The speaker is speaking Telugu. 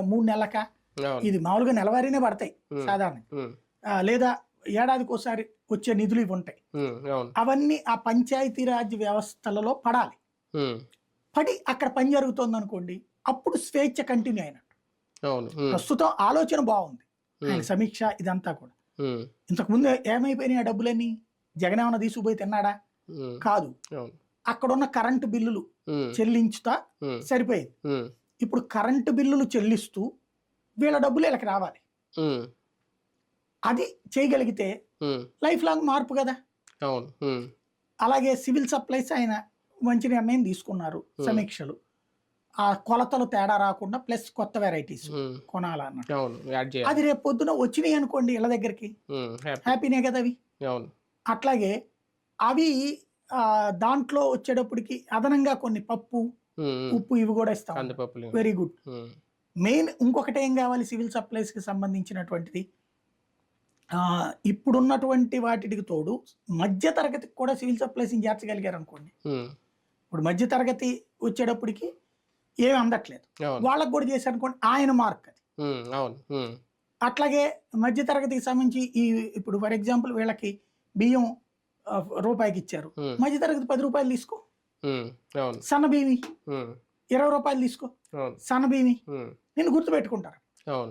మూడు నెలలక ఇది మామూలుగా నెలవారీనే పడతాయి. సాధారణ. లేదా ఏడాదికి ఒకసారి వచ్చే నిధులు ఇవి ఉంటాయి. అవన్నీ ఆ పంచాయతీరాజ్ వ్యవస్థలలో పడాలి. పడి అక్కడ పని జరుగుతోంది అనుకోండి అప్పుడు స్వేచ్ఛ కంటిన్యూ అయినట్టు. ప్రస్తుతం ఆలోచన బాగుంది. సమీక్ష ఇదంతా కూడా. ఇంతకు ముందు ఏమైపోయినాయి ఆ డబ్బులన్నీ? జగన్ ఏమన్నా తీసుకుపోయి తిన్నాడా? కాదు. అక్కడున్న కరెంటు బిల్లులు చెల్లించుతా సరిపోయేది. ఇప్పుడు కరెంటు బిల్లులు చెల్లిస్తూ వీళ్ళ డబ్బులు వీళ్ళకి రావాలి. అది చేయగలిగితే లైఫ్ లాంగ్ మార్పు కదా. అలాగే సివిల్ సప్లైస్ ఆయన మంచి నిర్ణయం తీసుకున్నారు సమీక్షలు. ఆ కొలతలు తేడా రాకుండా ప్లస్ కొత్త వెరైటీస్ కొనాలన్నట్టు అది రేపు పొద్దున వచ్చినాయి అనుకోండి ఇళ్ళ దగ్గరికి. హ్యాపీనే కదా అవి. అట్లాగే అవి దాంట్లో వచ్చేటప్పటికి అదనంగా కొన్ని పప్పు ఉప్పు ఇవి కూడా ఇస్తాం. వెరీ గుడ్ మెయిన్ ఇంకొకటి ఏం కావాలి? సివిల్ సప్లైస్కి సంబంధించినటువంటిది. ఆ, ఇప్పుడున్నటువంటి వాటికి తోడు మధ్య తరగతికి కూడా సివిల్ సప్లైస్ని చేర్చగలిగారు అనుకోండి. ఇప్పుడు మధ్య తరగతి వచ్చేటప్పటికి ఏమి అందట్లేదు. వాళ్ళకు కూడా చేశారు అనుకోండి ఆయన మార్క్ అది. అట్లాగే మధ్య తరగతికి సంబంధించి ఈ ఇప్పుడు ఫర్ ఎగ్జాంపుల్ వీళ్ళకి బియ్యం రూపాయికి ఇచ్చారు. మధ్య తరగతి పది రూపాయలు తీసుకో. సన్న బియ్యం ఉమ్, ఇరవై రూపాయలు తీసుకో. సన్న నిన్ను గుర్తుపెట్టుకుంటారు. అవును.